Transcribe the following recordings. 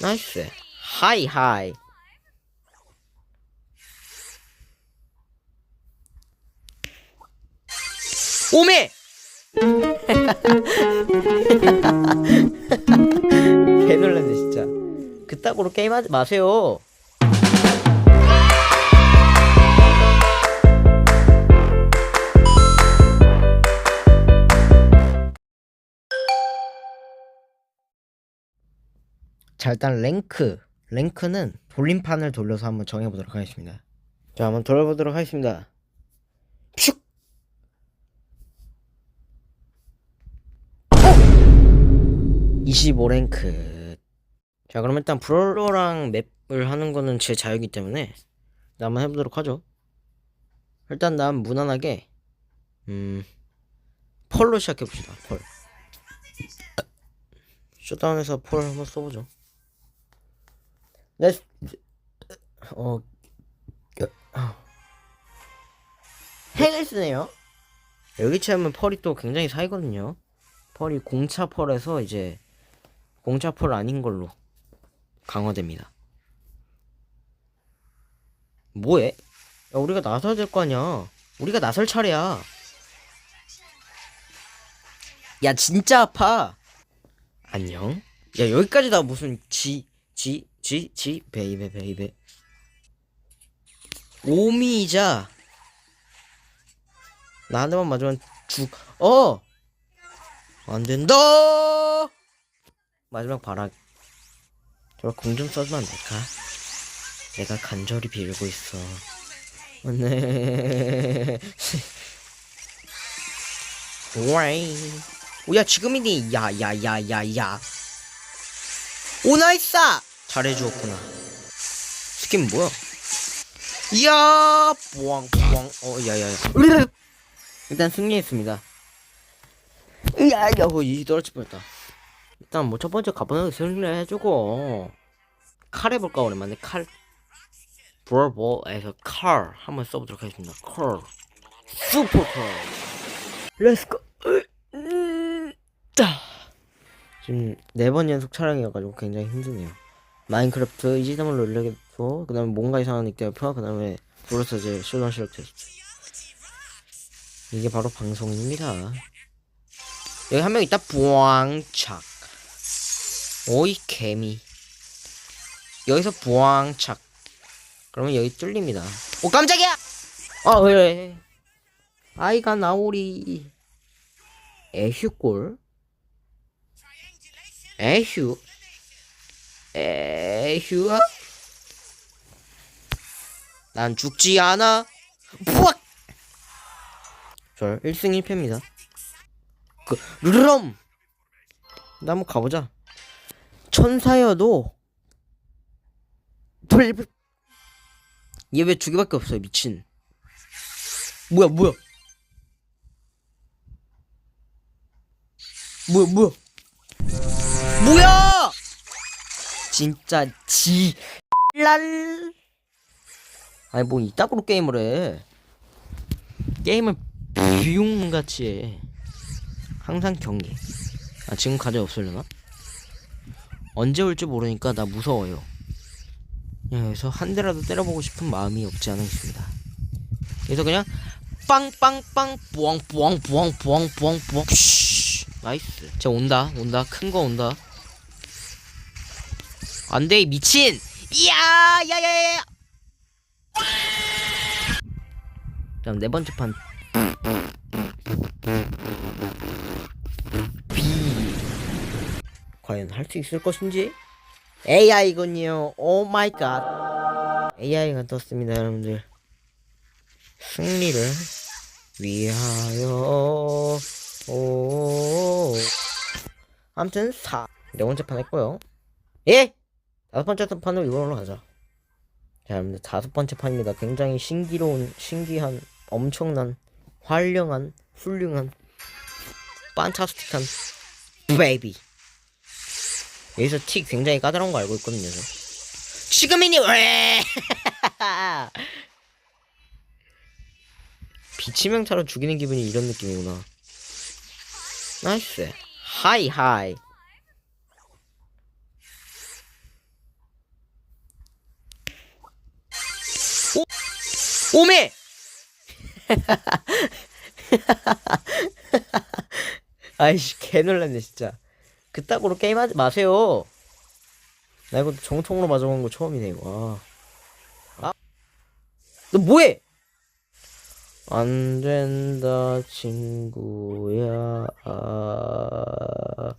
나이스. 하이 하이. 오메! 개 놀랐네 진짜. 그따구로 게임하지 마세요. 자 일단 랭크. 랭크는 돌림판을 돌려서 한번 정해보도록 하겠습니다. 자 한번 돌려보도록 하겠습니다. 슉! 25랭크. 자 그럼 일단 브롤러랑 맵을 하는 거는 제 자유이기 때문에 나 한번 해보도록 하죠. 일단 난 무난하게 음 펄로 시작해봅시다 펄. 쇼다운에서 펄 한번 써보죠 네, 어, 핵을 쓰네요. 여기 치면 펄이 또 굉장히 사이거든요. 펄이 공차 펄에서 이제 공차 펄 아닌 걸로 강화됩니다. 뭐해? 야, 우리가 나서야 될 거 아니야. 우리가 나설 차례야. 야, 진짜 아파. 안녕. 야, 여기까지 다 무슨 지, 지, 지, 지, 베이베, 베이베. 오미이자. 나한 대만 맞으면 죽, 어! 안 된다! 마지막 바락. 제발 공좀 써주면 안 될까? 내가 간절히 빌고 있어. 어, 네. 와이. 오, 야, 지금이니. 야, 야, 야, 야, 야. 오, 나이스! 잘해주었구나. 스킨 뭐야? 이야, 뿌앙. 어, 야, 야, 야. 일단 승리했습니다. 야, 야, 어, 이 떨어질 뻔했다. 일단 뭐 첫 번째 가보는 승리를 해주고 칼 해볼까 오랜만에 칼 브롤볼에서 칼 한번 써보도록 하겠습니다. 칼 슈퍼 칼 렛츠고 자 지금 네 번 연속 촬영이어가지고 굉장히 힘드네요. 마인크래프트 이지담을 놀려겠고 그 다음에 뭔가 이상한 닉대표와 그 다음에 브로서즈 쇼던 실력 테스트 이게 바로 방송입니다. 여기 한 명 있다. 부왕착. 오이 개미. 여기서 부왕착. 그러면 여기 뚫립니다. 오 깜짝이야! 아왜 아이가 나오리. 에휴골? 에휴 에휴아. 난 죽지 않아. 부악! 절 1승 1패입니다. 그 르럼! 나 한번 가보자. 천사여도 얘왜 두 개밖에 없어요 미친. 뭐야 뭐야? 뭐야 뭐야? 뭐야 진짜 지 랄. 아니 뭐 이따구로 게임을 해. 게임을 비용 같이 해. 항상 경계. 아 지금 가져 없으려나? 언제 올지 모르니까 나 무서워요. 여기서 한 대라도 때려보고 싶은 마음이 없지 않아 있습니다. 그래서 그냥 빵빵빵 뿌엉 뿌엉 뿌엉 뿌엉 뿌엉 푸쉬 나이스. 자 온다. 온다. 큰 거 온다 안돼 이 미친. 이야 야야야야. 다음 네 번째 판. 과연 할 수 있을 것인지? AI군요. 오 마이 갓. AI가 떴습니다 여러분들. 승리를 위하여. 오. 아무튼 4네 번째 판 했고요. 예 다섯 번째 판으로 이걸로 가자 자 여러분들 다섯 번째 판입니다 굉장히 신기로운 신기한 엄청난 활령한 훌륭한 판타스틱한 베이비 여기서 티 굉장히 까다로운 거 알고 있거든요. 저. 지금이니 왜? 비치명타로 죽이는 기분이 이런 느낌이구나. 나이스. 하이 하이. 오메! 아이씨 개놀랐네 진짜 그따구로 게임하지 마세요 나 이거 정통으로 맞아본 거 처음이네 이거 아. 너 뭐해? 안 된다 친구야 아,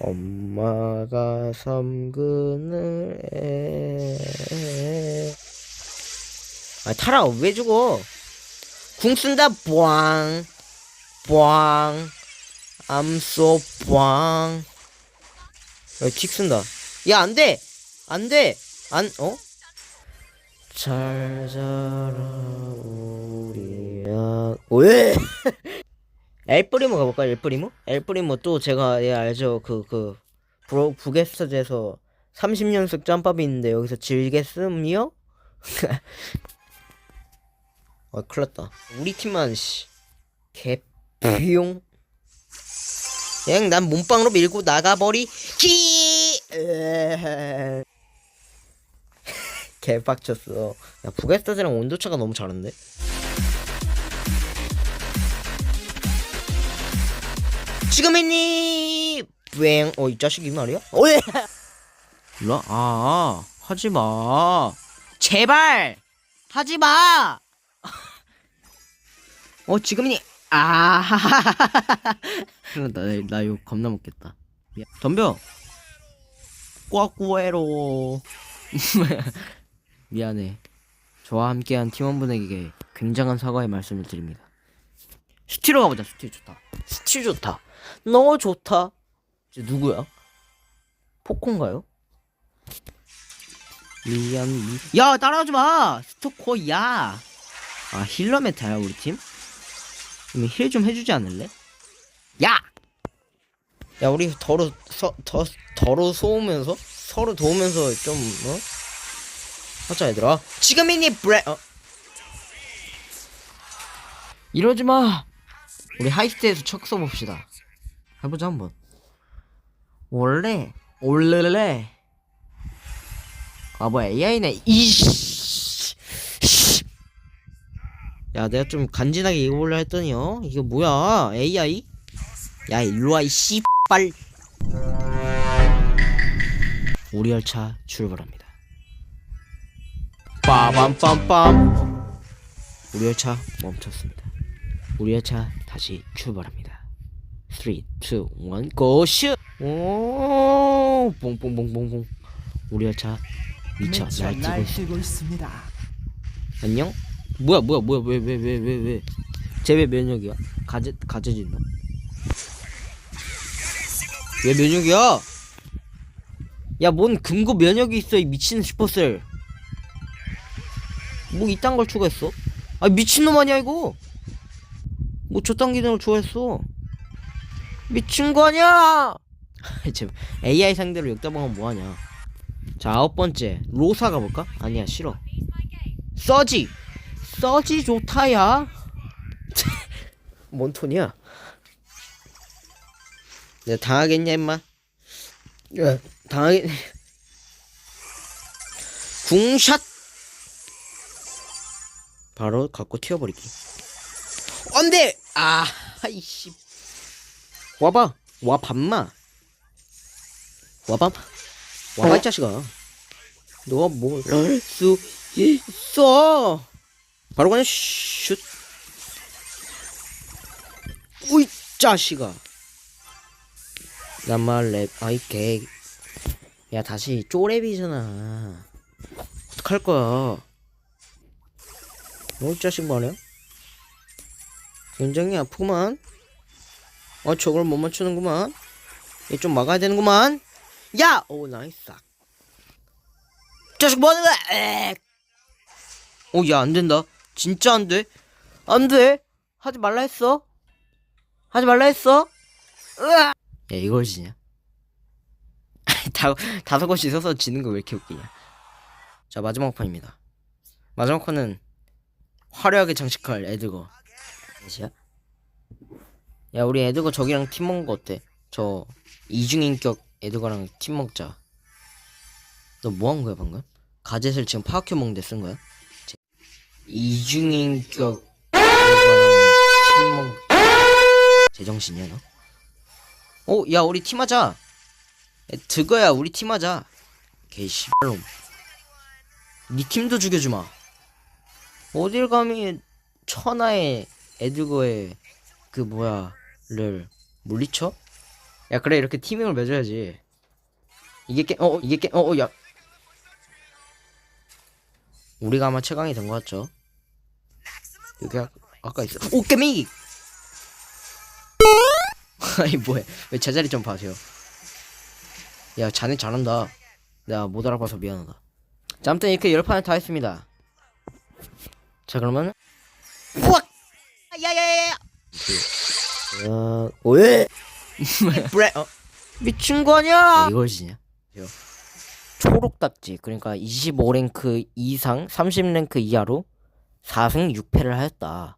엄마가 섬근을 해. 아 타라 왜 죽어? 궁 쓴다 뿌앙. I'm so 뿌앙. 야킥 쓴다. 야 안 돼! 안 돼! 안 어? 잘 자라 우리 야. 왜? 엘프리모 가볼까 엘프리모? 엘프리모 또 제가 예 알죠. 그그 브로 부게스트에서 30연속 짬밥이 있는데 여기서 질겠음이요? 아 큰일났다. 우리 팀만 씨. 개비용. 그냥 난 몸빵으로 밀고 나가버리기 에헤. 개빡쳤어. 야 부게스트랑 온도차가 너무 잘한데? 지금이니! 뿌앵 어이 자식이 말이야? 어예! 일로 아. 하지마. 제발! 하지마 어 지금이니? 아 나나 이거 겁나 먹겠다. 미안. 덤벼! 꽉꾸에로. 미안해. 저와 함께한 팀원분에게 굉장한 사과의 말씀을 드립니다. 스티로 가보자. 스티 좋다. 스티 좋다. 너 좋다. 쟤 누구야? 포콘가요? 미안 미... 야 따라오지 마! 스토커야! 아 힐러 메타야 우리 팀? 그럼 힐 좀 해주지 않을래? 야! 야 우리 더러 서, 더 더러 소우면서 서로 도우면서 좀 어? 하자 얘들아 지금이니 브레 어? 이러지 마 우리 하이스트에서 척 써봅시다 해보자 한번 원래 원래 아 뭐야 AI네 이씨 야 내가 좀 간지나게 읽어보려 했더니 어 이게 뭐야? AI 야 일로와 이 씨발. 우리 열차 출발합니다. 빠밤빰빰. 우리 열차 멈췄습니다. 우리 열차 다시 출발합니다. 3, 2, 1 고슛 오 뽕뽕뽕뽕뽕. 우리 열차 미쳐 날뛰고 있습니다. 안녕? 뭐야 뭐야 뭐야 왜 왜 왜 왜왜? 쟤왜 면역이야? 가제 가제진다 왜 면역이야? 야 뭔 금고 면역이 있어 이 미친 슈퍼셀. 뭐 이딴 걸 추가했어? 아 미친놈 아니야 이거? 뭐 저딴 기능을 추가했어? 미친 거 아니야! 쟤 AI 상대로 역다방은 뭐하냐? 자 아홉 번째. 로사 가볼까? 아니야 싫어. 써지 써지 좋다야. 뭔 톤이야? 내가 당하겠냐 임마? 야 당하겠 궁샷! 바로 갖고 튀어버리기 안돼! 아 아이씨. 와봐 와 밤마. 와봐 와봐 이 자식아. 너가 뭘수 있어 바로 그냥 슛. 우이 자식아. 나말랩 아이 개 야 다시 쪼랩이잖아. 어떡할 거야? 너 이 자식 말이야 굉장히 아프구만. 어 저걸 못 맞추는구만. 얘 좀 막아야 되는구만. 야! 오 나이스. 자식 뭐하는 거야? 에ek. 오, 야, 안 된다. 진짜 안 돼. 안 돼. 하지 말라 했어. 하지 말라 했어. 으아! 야, 이걸 지냐? 다, 다섯 곳이 있어서 지는 거 왜 이렇게 웃기냐. 자, 마지막 판입니다. 마지막 판은 화려하게 장식할 에드거. 몇이야? 야, 우리 에드거 저기랑 팀 먹은 거 어때? 저 이중인격 에드거랑 팀 먹자. 너 뭐 한 거야, 방금? 가젯을 지금 파악해 먹는데 쓴 거야? 이중인격 침묵 제정신이야 너? 어, 야 우리 팀하자. 야, 드거야 우리 팀하자. 개씨발놈. 니 팀도 죽여주마. 어딜 감히 천하의 에드거의 그 뭐야를 물리쳐? 야 그래 이렇게 팀을 맺어야지. 이게 게, 어, 어, 이게 게, 어, 어, 야. 우리가 아마 최강이 된 것 같죠? 여기 아, 아까 있어. 오 깨미. 아니 뭐해? 왜 제자리 좀 봐세요? 야 자네 잘한다. 내가 못 알아봐서 미안하다. 자, 아무튼 이렇게 열 판을 다 했습니다. 자 그러면 우악! 야야야야! 어, 왜? 브레 어? 미친 거 아니야? 이걸 지냐? 초록 딱지 그러니까 25랭크 이상 30랭크 이하로 4승 6패를 하였다.